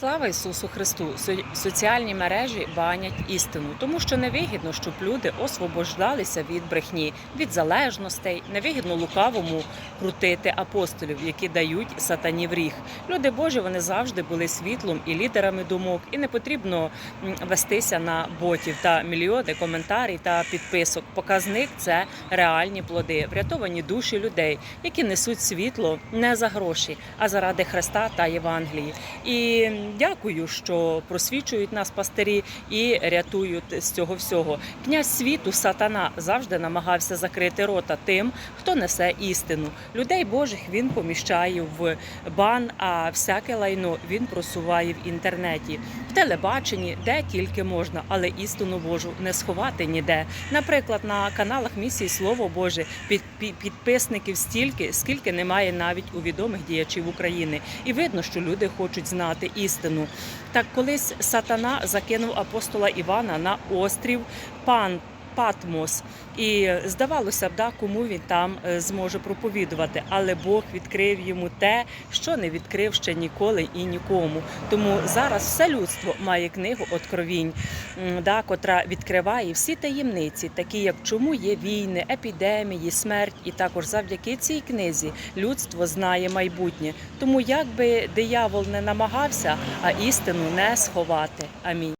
Слава Ісусу Христу! Соціальні мережі банять істину, тому що невигідно, щоб люди освобождалися від брехні, від залежностей, невигідно лукавому крутити апостолів, які дають сатані в ріг. Люди Божі вони завжди були світлом і лідерами думок, і не потрібно вестися на ботів та мільйони коментарів та підписок. Показник це реальні плоди, врятовані душі людей, які несуть світло не за гроші, а заради Христа та Євангелії. І дякую, що просвічують нас пастирі і рятують з цього всього. Князь світу, сатана, завжди намагався закрити рота тим, хто несе істину. Людей Божих він поміщає в бан, а всяке лайно він просуває в інтернеті, в телебаченні, де тільки можна, але істину Божу не сховати ніде. Наприклад, на каналах місії Слово Боже під, під- підписників стільки, скільки немає навіть у відомих діячів України. І видно, що люди хочуть знати істину. Так колись сатана закинув апостола Івана на острів Пан. Патмос, і здавалося б, да, кому він там е, зможе проповідувати, але Бог відкрив йому те, що не відкрив ще ніколи і нікому. Тому зараз все людство має книгу Откровінь, да, котра відкриває всі таємниці, такі як чому є війни, епідемії, смерть, і також завдяки цій книзі людство знає майбутнє. Тому як би диявол не намагався, а істину не сховати. Амінь.